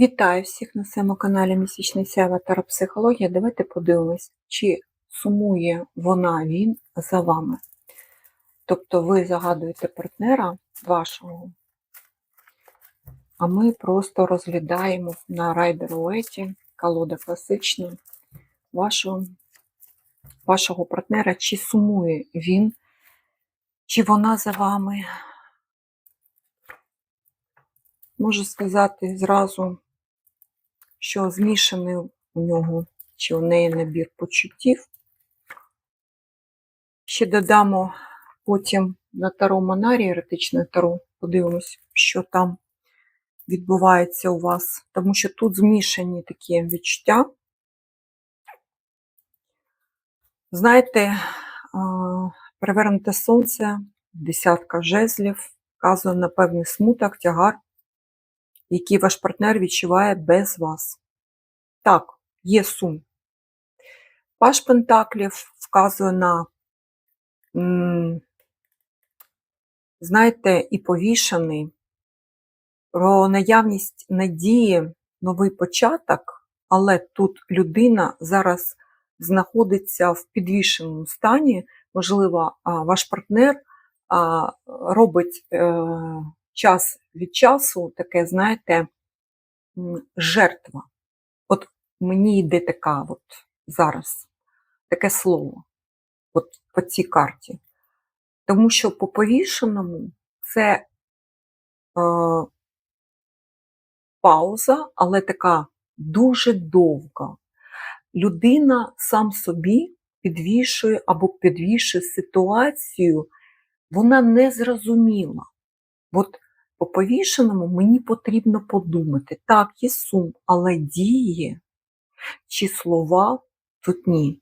Вітаю всіх на своєму каналі Місячний Сява та Психологія. Давайте подивимось, чи сумує вона він за вами. Тобто ви загадуєте партнера вашого, а ми просто розглядаємо на райдер-уеті, колода класична, вашого, вашого партнера, чи сумує він, чи вона за вами. Можу сказати зразу, що змішаний у нього чи у неї набір почуттів. Ще додамо потім на таро Монарі, еретичне таро, подивимось, що там відбувається у вас, тому що тут змішані такі відчуття. Знаєте, перевернуте сонце, десятка жезлів, вказує на певний смуток, тягар, який ваш партнер відчуває без вас. Так, є сум. Паш Пентаклів вказує на, знаєте, і повішаний, про наявність надії, новий початок, але тут людина зараз знаходиться в підвішеному стані. Можливо, ваш партнер робить е, час від часу таке, знаєте, жертва. От мені йде така от зараз, таке слово от по цій карті. Тому що по повішеному це е, пауза, але така дуже довга. Людина сам собі підвішує або підвішує ситуацію, вона не зрозуміла. От по повішеному мені потрібно подумати, так, є сум, але дії чи слова тут ні,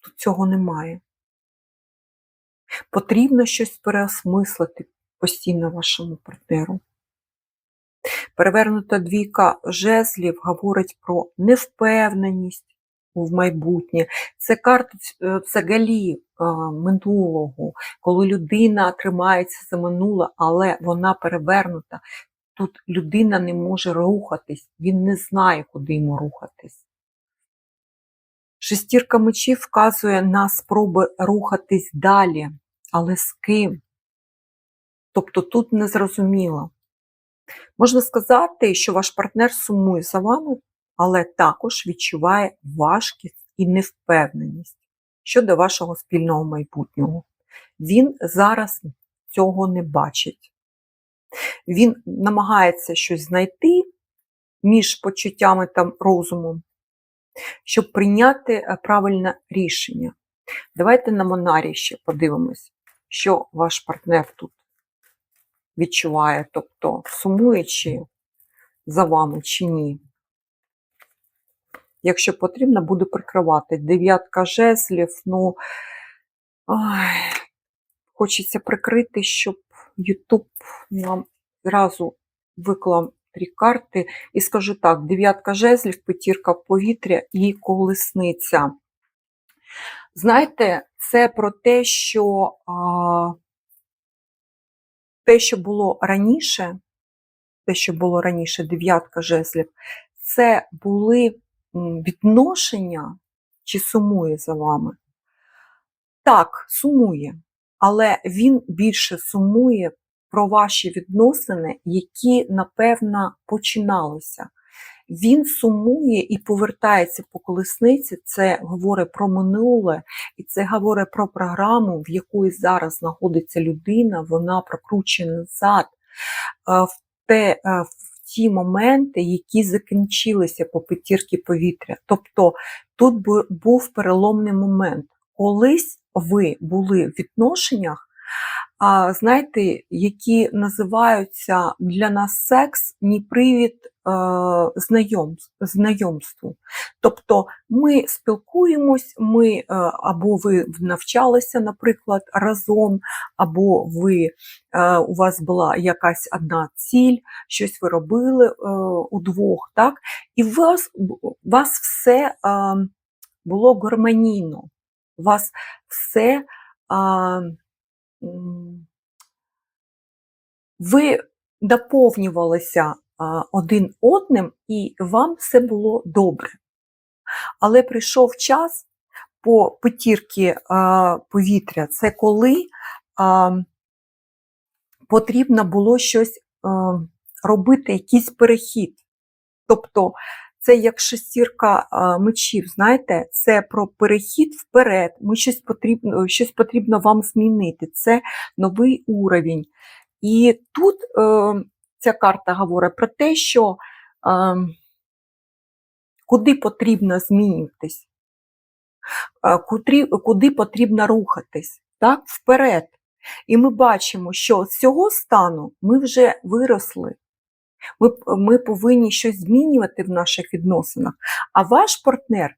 тут цього немає. Потрібно щось переосмислити постійно вашому партнеру. Перевернута двійка жезлів говорить про невпевненість в майбутнє. Це карта е, взагалі е, минулого, коли людина тримається за минуле, але вона перевернута. Тут людина не може рухатись, він не знає, куди йому рухатись. Шестірка мечів вказує на спроби рухатись далі, але з ким? Тобто тут незрозуміло. Можна сказати, що ваш партнер сумує за вами, але також відчуває важкість і невпевненість щодо вашого спільного майбутнього. Він зараз цього не бачить. Він намагається щось знайти між почуттями та розумом, щоб прийняти е, правильне рішення. Давайте на Монарі ще подивимось, що ваш партнер тут відчуває, тобто сумує чи за вами чи ні. Якщо потрібно, буду прикривати. Дев'ятка жезлів, ну ой, хочеться прикрити, щоб YouTube нам зразу виклав три карти. І скажу так: дев'ятка жезлів, п'ятірка повітря і колесниця. Знаєте, це про те, що а, те, що було раніше, те, що було раніше, дев'ятка жезлів, це були відношення, чи сумує за вами? Так, сумує, але він більше сумує про ваші відносини, які, напевно, починалися. Він сумує і повертається по колесниці, це говорить про минуле, і це говорить про програму, в якої зараз знаходиться людина, вона прокручує назад в те, в ті моменти, які закінчилися по п'ятірки повітря. Тобто тут був переломний момент. Колись ви були в відношеннях, знаєте, які називаються для нас секс ні привід знайомству. Тобто ми спілкуємось, ми е, або ви навчалися, наприклад, разом, або ви, е, у вас була якась одна ціль, щось ви робили е, удвох, так? і у вас, вас все е, було гармонійно, у вас все. Е, ви доповнювалися один одним, і вам все було добре. Але прийшов час по п'ятірки а, повітря, це коли потрібно було щось робити, якийсь перехід. Тобто, це як шестірка мечів, знаєте, це про перехід вперед. Ми щось потрібно, щось потрібно вам змінити. Це новий уровень. І тут е, ця карта говорить про те, що е, куди потрібно змінюватись, е, куди, куди потрібно рухатись, так, вперед. І ми бачимо, що з цього стану ми вже виросли. Ми, ми повинні щось змінювати в наших відносинах. А ваш партнер,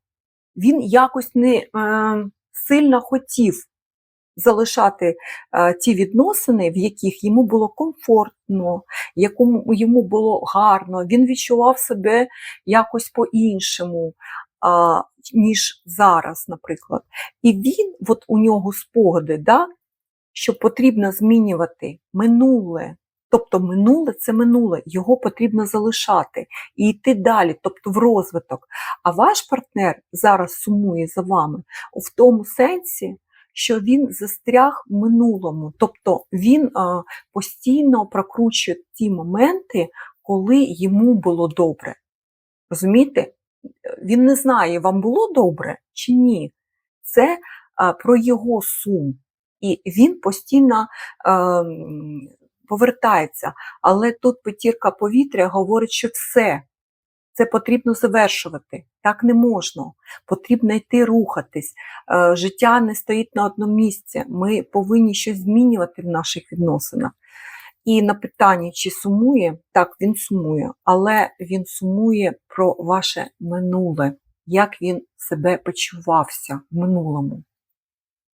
він якось не е, сильно хотів залишати е, ті відносини, в яких йому було комфортно, якому йому було гарно, він відчував себе якось по-іншому, ніж зараз, наприклад. І він, от у нього спогади, да, що потрібно змінювати минуле. Тобто минуле це минуле, його потрібно залишати і йти далі, тобто в розвиток. А ваш партнер зараз сумує за вами в тому сенсі, що він застряг в минулому, тобто він постійно прокручує ті моменти, коли йому було добре. Розумієте? Він не знає, вам було добре чи ні. Це про його сум. І він постійно а, повертається. Але тут п'ятірка повітря говорить, що все, це потрібно завершувати. Так не можна. Потрібно йти рухатись. Е, Життя не стоїть на одному місці. Ми повинні щось змінювати в наших відносинах. І на питання, чи сумує, так, він сумує, але він сумує про ваше минуле, як він себе почувався в минулому.